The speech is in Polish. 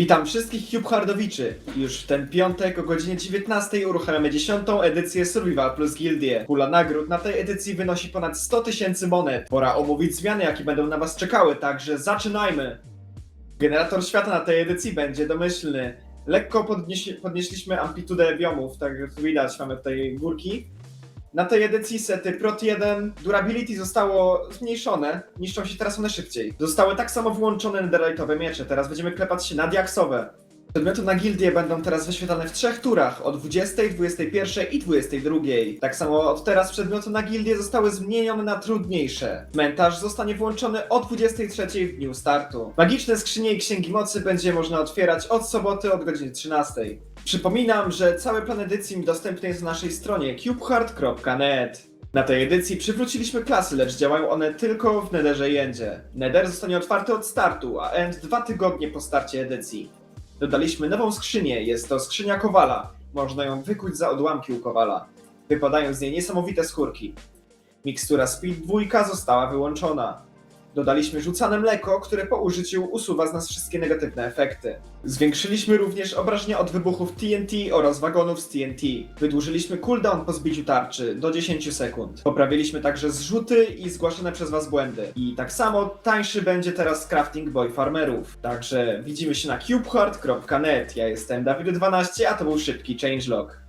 Witam wszystkich CubeHardowiczy. Już w ten piątek o godzinie 19 uruchamiamy 10. edycję Survival Plus Gildie. Pula nagród na tej edycji wynosi ponad 100 tysięcy monet. Pora omówić zmiany, jakie będą na was czekały, także zaczynajmy! Generator świata na tej edycji będzie domyślny. Lekko podnieś, podnieśliśmy amplitudę biomów, tak jak widać, mamy tutaj górki. Na tej edycji sety Prot 1 Durability zostało zmniejszone, niszczą się teraz one szybciej. Zostały tak samo wyłączone netherite'owe miecze, teraz będziemy klepać się na diaksowe. Przedmioty na gildię będą teraz wyświetlane w trzech turach, o 20, 21 i 22. Tak samo od teraz przedmioty na gildię zostały zmienione na trudniejsze. Cmentarz zostanie włączony o 23 w dniu startu. Magiczne skrzynie i księgi mocy będzie można otwierać od soboty od godziny 13. Przypominam, że cały plan edycji dostępny jest na naszej stronie cubehard.net. Na tej edycji przywróciliśmy klasy, lecz działają one tylko w Netherze i Endzie. Nether zostanie otwarty od startu, a End dwa tygodnie po starcie edycji. Dodaliśmy nową skrzynię, jest to skrzynia Kowala. Można ją wykuć za odłamki u Kowala. Wypadają z niej niesamowite skórki. Mikstura Speed 2 została wyłączona. Dodaliśmy rzucane mleko, które po użyciu usuwa z nas wszystkie negatywne efekty. Zwiększyliśmy również obrażenia od wybuchów TNT oraz wagonów z TNT. Wydłużyliśmy cooldown po zbiciu tarczy do 10 sekund. Poprawiliśmy także zrzuty i zgłaszane przez Was błędy. I tak samo tańszy będzie teraz crafting boy farmerów. Także widzimy się na cubehard.net. Ja jestem Dawid12, a to był szybki changelog.